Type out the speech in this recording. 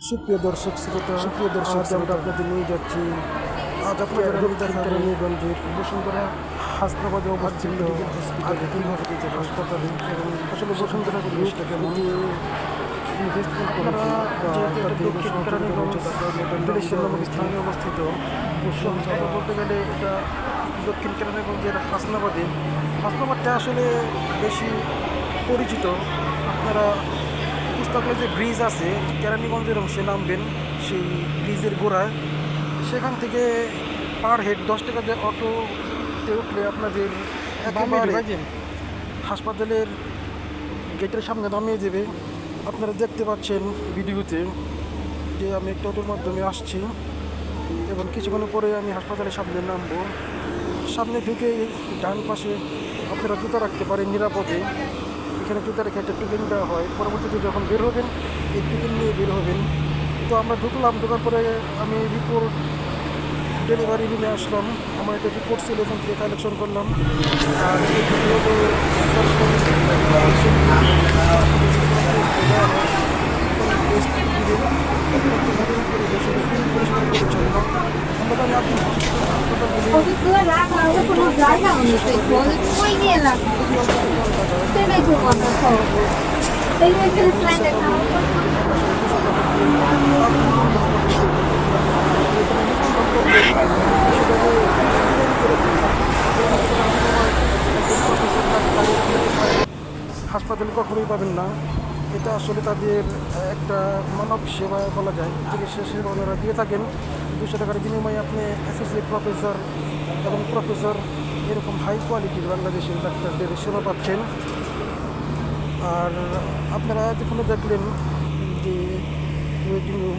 সুপ্রিয় দর্শক শ্রোতা সুপ্রিয় দর্শক আমরা আপনাদের নিয়ে যাচ্ছি আজ আপনাদের কেরানীগঞ্জের বসুন্ধরা হাসপাতালে অবস্থিত হাসপাতালে আসলে বসুন্ধরা অবস্থিত বসুন্ধরা বলতে গেলে এটা দক্ষিণ কেরানীগঞ্জের হাসনাবাদে। হাসনাবাদটা আসলে বেশি পরিচিত। আপনারা পুস্তকের যে ব্রিজ আছে কেরানীগঞ্জের অংশে নামবেন সেই ব্রিজের গোড়ায় সেখান থেকে পার হেড দশ টাকা দিয়ে অটোতে উঠলে আপনাদের একেবারে হাসপাতালের গেটের সামনে নামিয়ে দেবে। আপনারা দেখতে পাচ্ছেন ভিডিওতে যে আমি একটা অটোর মাধ্যমে আসছি এবং কিছুক্ষণ পরে আমি হাসপাতালের সামনে নামবো। সামনে ঢুকে ডান পাশে আপনারা জুতো রাখতে পারেন নিরাপদে। এখানে জুতো রেখে একটা টিফিন দেওয়া হয়। পরবর্তীতে যখন বের হবেন, এই টিফিন নিয়ে বের হবেন। তো আমরা ঢুকলাম, ঢোকার পরে আমি রিপোর্ট ডেলিভারি রুমে আসলাম। আমার একটা রিপোর্ট ছিল, এখান থেকে কালেকশন করলাম। আর ওদিকগুলো রাখা ওদের কোনো জায়গা নেই। সময় নিয়ে রাখা সেটাই তো কথা সব এই এখানে স্লাইড দেখা হাসপাতালে কখনোই পাবেন না। এটা আসলে তাদের একটা মানব সেবা বলা যায়। চিকিৎসা সেবা ওনারা দিয়ে থাকেন দুশো টাকার বিনিময়ে আপনি অ্যাসোসিয়েট প্রফেসর এবং প্রফেসর এরকম হাই কোয়ালিটির বাংলাদেশের ডাক্তারদের সেবা পাচ্ছেন। আর আপনারা এতক্ষণে দেখলেন যে ওয়েটিং রুম